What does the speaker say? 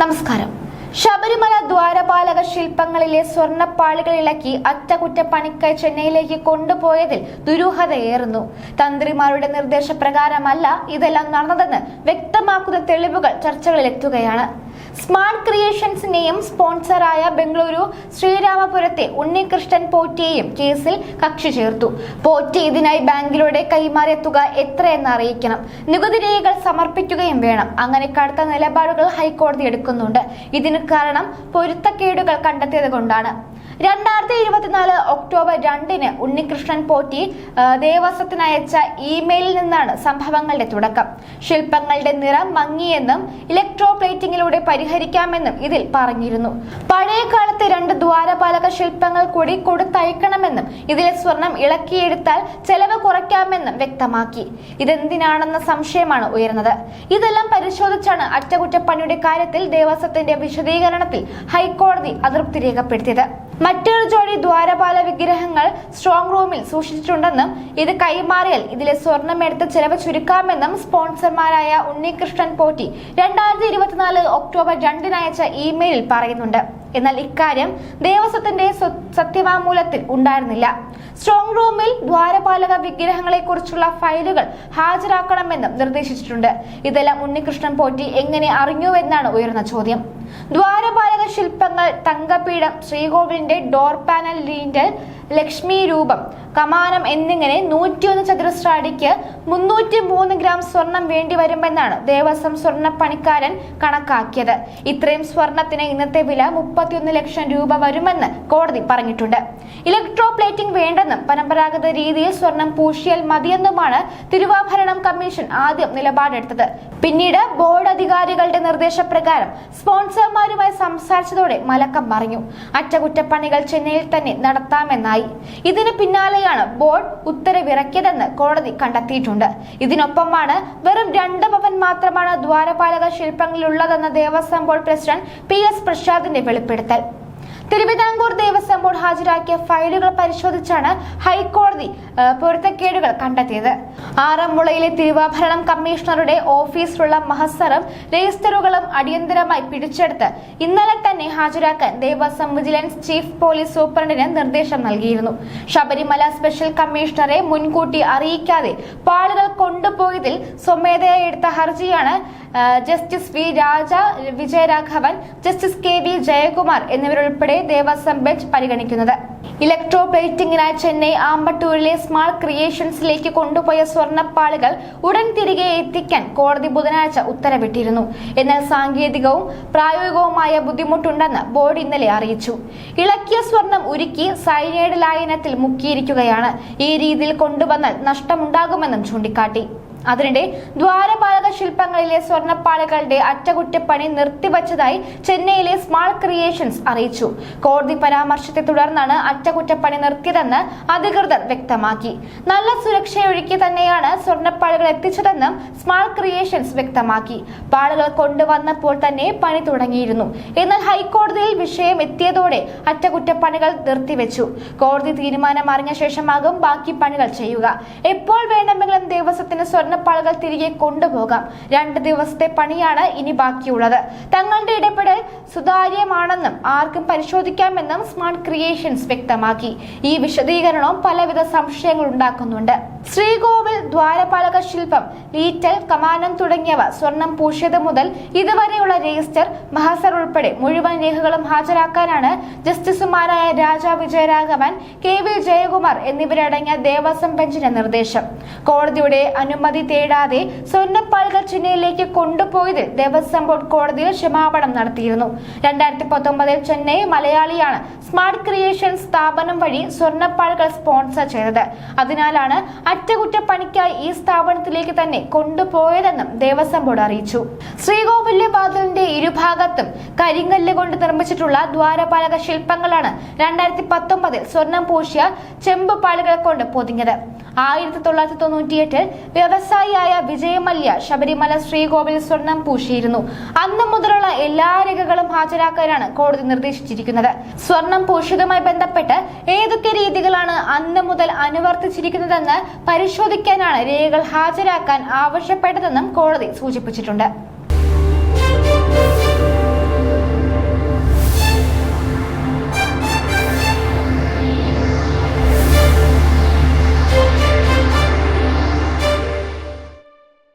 നമസ്കാരം. ശബരിമല ദ്വാരപാലക ശില്പങ്ങളിലെ സ്വർണപ്പാളികൾ ഇളക്കി അറ്റകുറ്റപ്പണിക്കായി ചെന്നൈയിലേക്ക് കൊണ്ടുപോയതിൽ ദുരൂഹതയേറുന്നു. തന്ത്രിമാരുടെ നിർദ്ദേശപ്രകാരമല്ല ഇതെല്ലാം നടന്നതെന്ന് വ്യക്തമാക്കുന്ന തെളിവുകൾ ചർച്ചകളിലെത്തുകയാണ്. സ്മാർട്ട് ക്രിയേഷൻസിനെയും സ്പോൺസറായ ബംഗളൂരു ശ്രീരാമപുരത്തെ ഉണ്ണികൃഷ്ണൻ പോറ്റിയെയും കേസിൽ കക്ഷി ചേർത്തു. പോറ്റി ഇതിനായി ബാങ്കിലൂടെ കൈമാറിയ തുക എത്രയെന്ന് അറിയിക്കണം. നികുതി രേഖകൾ സമർപ്പിക്കുകയും വേണം. അങ്ങനെ കടുത്ത നിലപാടുകൾ ഹൈക്കോടതി എടുക്കുന്നുണ്ട്. ഇതിന് കാരണം പൊരുത്തക്കേടുകൾ കണ്ടെത്തിയത് കൊണ്ടാണ്. രണ്ടായിരത്തി ഇരുപത്തിനാല് ഒക്ടോബർ രണ്ടിന് ഉണ്ണികൃഷ്ണൻ പോറ്റി ദേവസ്വത്തിന് അയച്ച ഇമെയിലിൽ നിന്നാണ് സംഭവങ്ങളുടെ തുടക്കം. ശില്പങ്ങളുടെ നിറം മങ്ങിയെന്നും ഇലക്ട്രോ പ്ലേറ്റിംഗിലൂടെ പരിഹരിക്കാമെന്നും ഇതിൽ പറഞ്ഞിരുന്നു. പഴയ കാലത്തെ രണ്ട് ദ്വാരപാലക ശില്പങ്ങൾ കൂടി കൊടുത്തയക്കണമെന്നും ഇതിലെ സ്വർണം ഇളക്കിയെടുത്താൽ ചെലവ് കുറയ്ക്കാമെന്നും വ്യക്തമാക്കി. ഇതെന്തിനാണെന്ന സംശയമാണ് ഉയർന്നത്. ഇതെല്ലാം പരിശോധിച്ചാണ് അറ്റകുറ്റപ്പണിയുടെ കാര്യത്തിൽ ദേവസ്വത്തിന്റെ വിശദീകരണത്തിൽ ഹൈക്കോടതി അതൃപ്തി രേഖപ്പെടുത്തിയത്. മറ്റൊരു ജോഡി ദ്വാരപാല വിഗ്രഹങ്ങൾ സ്ട്രോങ് റൂമിൽ സൂക്ഷിച്ചിട്ടുണ്ടെന്നും ഇത് കൈമാറിയാൽ ഇതിലെ സ്വർണം എടുത്ത് ചെലവ് ചുരുക്കാമെന്നും സ്പോൺസർമാരായ ഉണ്ണികൃഷ്ണൻ പോറ്റി രണ്ടായിരത്തി ഇരുപത്തിനാല് ഒക്ടോബർ രണ്ടിന് അയച്ച ഇമെയിലിൽ പറയുന്നുണ്ട്. എന്നാൽ ഇക്കാര്യം ദേവസ്വത്തിന്റെ സത്യവാമൂലത്തിൽ ഉണ്ടായിരുന്നില്ല. സ്ട്രോങ് റൂമിൽ ദ്വാരപാലക വിഗ്രഹങ്ങളെ കുറിച്ചുള്ള ഫയലുകൾ ഹാജരാക്കണമെന്നും നിർദ്ദേശിച്ചിട്ടുണ്ട്. ഇതെല്ലാം ഉണ്ണികൃഷ്ണൻ പോറ്റി എങ്ങനെ അറിഞ്ഞുവെന്നാണ് ഉയർന്ന ചോദ്യം. ദ്വാരപാലക ശില്പങ്ങൾ തങ്കപീഠം ശ്രീകോവിലിന്റെ ഡോർ പാനൽ ലീൻഡൽ ലക്ഷ്മി രൂപം കമാനം എന്നിങ്ങനെ നൂറ്റിയൊന്ന് ചതുരശ്ര അടിക്ക് മുന്നൂറ്റി മൂന്ന് ഗ്രാം സ്വർണം വേണ്ടി വരുമെന്നാണ് ദേവസ്വം സ്വർണ പണിക്കാരൻ കണക്കാക്കിയത്. ഇത്രയും സ്വർണത്തിന് ഇന്നത്തെ വില മുപ്പത്തിയൊന്ന് ലക്ഷം രൂപ വരുമെന്ന് കോടതി പറഞ്ഞിട്ടുണ്ട്. ഇലക്ട്രോ പ്ലേറ്റിംഗ് വേണ്ടെന്നും പരമ്പരാഗത രീതിയിൽ സ്വർണം പൂശിയാൽ മതിയെന്നുമാണ് തിരുവാഭരണം കമ്മീഷൻ ആദ്യം നിലപാടെടുത്തത്. പിന്നീട് ബോർഡ് അധികാരികളുടെ നിർദ്ദേശപ്രകാരം സ്പോൺസർമാരുമായി സംസാരിച്ചതോടെ മലക്കം മറിഞ്ഞു. അറ്റകുറ്റപ്പണികൾ ചെന്നൈയിൽ തന്നെ നടത്താമെന്നായി. ഇതിന് പിന്നാലെയാണ് ബോർഡ് ഉത്തരവിറക്കിയതെന്ന് കോടതി കണ്ടെത്തിയിട്ടുണ്ട്. ഇതിനൊപ്പമാണ് വെറും രണ്ട് ഭവൻ മാത്രമാണ് ദ്വാരപാലക ശില്പങ്ങളിലുള്ളതെന്ന Devaswom board president P S പ്രസാദിന്റെ വെളിപ്പെടുത്തൽ. തിരുവിതാംകൂർ ദേവസ്വം ബോർഡ് ഹാജരാക്കിയ ഫയലുകൾ പരിശോധിച്ചാണ് ഹൈക്കോടതി പൊരുത്തക്കേടുകൾ കണ്ടെത്തിയത്. ആറന്മുളയിലെ തിരുവാഭരണം കമ്മീഷണറുടെ ഓഫീസിലുള്ള മഹസറും രജിസ്റ്ററുകളും അടിയന്തരമായി പിടിച്ചെടുത്ത് ഇന്നലെ തന്നെ ഹാജരാക്കാൻ ദേവസ്വം വിജിലൻസ് ചീഫ് പോലീസ് സൂപ്രണ്ടിന് നിർദ്ദേശം നൽകിയിരുന്നു. ശബരിമല സ്പെഷ്യൽ കമ്മീഷണറെ മുൻകൂട്ടി അറിയിക്കാതെ പാളുകൾ കൊണ്ടുപോയതിൽ സ്വമേധയാ എടുത്ത ഹർജിയാണ് justice V Raja Vijayaraghavan justice K V Jayakumar എന്നിവരുൾപ്പെടെ ദേവസ്വം ബെഞ്ച് പരിഗണിക്കുന്നത്. ഇലക്ട്രോ പ്ലേറ്റിംഗിനായി ചെന്നൈ ആമ്പട്ടൂരിലെ സ്മാൾ ക്രിയേഷൻസിലേക്ക് കൊണ്ടുപോയ സ്വർണപ്പാളികൾ ഉടൻ തിരികെ എത്തിക്കാൻ കോടതി ബുധനാഴ്ച ഉത്തരവിട്ടിരുന്നു. എന്നാൽ സാങ്കേതികവും പ്രായോഗികവുമായ ബുദ്ധിമുട്ടുണ്ടെന്ന് ബോർഡ് ഇന്നലെ അറിയിച്ചു. ഇളക്കിയ സ്വർണം ഉരുക്കി സൈനൈഡ് ലായനത്തിൽ മുക്കിയിരിക്കുകയാണ്. ഈ രീതിയിൽ കൊണ്ടുവന്നാൽ നഷ്ടമുണ്ടാകുമെന്നും ചൂണ്ടിക്കാട്ടി. അതിനിടെ ദ്വാരപാലക ശില്പങ്ങളിലെ സ്വർണപ്പാളികളുടെ അറ്റകുറ്റപ്പണി നിർത്തിവച്ചതായി ചെന്നൈയിലെ സ്മാൾ ക്രിയേഷൻസ് അറിയിച്ചു. കോടതി പരാമർശത്തെ തുടർന്നാണ് അറ്റകുറ്റപ്പണി നിർത്തിയതെന്ന് അധികൃതർ വ്യക്തമാക്കി. നല്ല സുരക്ഷയൊഴുക്കി തന്നെയാണ് സ്വർണപ്പാളികൾ എത്തിച്ചതെന്നും സ്മാൾ ക്രിയേഷൻസ് വ്യക്തമാക്കി. പാളുകൾ കൊണ്ടുവന്നപ്പോൾ തന്നെ പണി തുടങ്ങിയിരുന്നു. എന്നാൽ ഹൈക്കോടതിയിൽ വിഷയം എത്തിയതോടെ അറ്റകുറ്റപ്പണികൾ നിർത്തിവെച്ചു. കോടതി തീരുമാനം അറിഞ്ഞ ശേഷമാകും ബാക്കി പണികൾ ചെയ്യുക. എപ്പോൾ വേണമെങ്കിലും ദേവസ്വത്തിന് സ്വർണപ്പാളുകൾ തിരികെ കൊണ്ടുപോകാം. രണ്ട് ദിവസത്തെ പണിയാണ് ഇനി ബാക്കിയുള്ളത്. തങ്ങളുടെ ഇടപെടൽ സുതാര്യമാണെന്നും ആർക്കും പരിശോധിക്കാമെന്നും സ്മാർട്ട് ക്രിയേഷൻസ് വ്യക്തമാക്കി. ഈ വിശദീകരണവും പലവിധ സംശയങ്ങൾ ഉണ്ടാക്കുന്നുണ്ട്. ശ്രീകോവിൽ ദ്വാരപാലക ശില്പം ലീറ്റൽ കമാനം തുടങ്ങിയവ സ്വർണം പൂശിയത് മുതൽ ഇതുവരെയുള്ള രജിസ്റ്റർ മഹസർ ഉൾപ്പെടെ മുഴുവൻ രേഖകളും ഹാജരാക്കാനാണ് ജസ്റ്റിസുമാരായ രാജ വിജയരാഘവൻ കെ വി ജയകുമാർ എന്നിവരടങ്ങിയ ദേവസ്വം ബെഞ്ചിന്റെ നിർദ്ദേശം. കോടതിയുടെ അനുമതി തേടാതെ സ്വർണപ്പാളുകൾ ചെന്നൈയിലേക്ക് കൊണ്ടുപോയതിൽ ദേവസ്വം ബോർഡ് കോടതിയിൽ ക്ഷമാപണം നടത്തിയിരുന്നു. രണ്ടായിരത്തി പത്തൊമ്പതിൽ ചെന്നൈ മലയാളിയാണ് സ്മാർട്ട് ക്രിയേഷൻ സ്ഥാപനം വഴി സ്വർണപ്പാളുകൾ സ്പോൺസർ ചെയ്തത്. അതിനാലാണ് അറ്റകുറ്റപ്പണിക്കായി ഈ സ്ഥാപനത്തിലേക്ക് തന്നെ കൊണ്ടുപോയതെന്നും ദേവസ്വം ബോർഡ് അറിയിച്ചു. ശ്രീകോവിലെ വാതിലിന്റെ ഇരുഭാഗത്തും കരിങ്കല്ല് കൊണ്ട് നിർമ്മിച്ചിട്ടുള്ള ദ്വാരപാലക ശില്പങ്ങളാണ് രണ്ടായിരത്തി പത്തൊമ്പതിൽ സ്വർണം പൂശിയ ചെമ്പ് പാളുകൾ കൊണ്ട് പൊതിഞ്ഞത്. ആയിരത്തി തൊള്ളായിരത്തി തൊണ്ണൂറ്റിയെട്ടിൽ വ്യവസായിയായ വിജയമല്യ ശബരിമല ശ്രീകോവിൽ സ്വർണം പൂശിയിരുന്നു. അന്ന് മുതലുള്ള എല്ലാ രേഖകളും ഹാജരാക്കാനാണ് കോടതി നിർദ്ദേശിച്ചിരിക്കുന്നത്. സ്വർണം പൂശിയതുമായി ബന്ധപ്പെട്ട് ഏതൊക്കെ രീതികളാണ് അന്ന് മുതൽ അനുവർത്തിച്ചിരിക്കുന്നതെന്ന് പരിശോധിക്കാനാണ് രേഖകൾ ഹാജരാക്കാൻ ആവശ്യപ്പെട്ടതെന്നും കോടതി സൂചിപ്പിച്ചിട്ടുണ്ട്.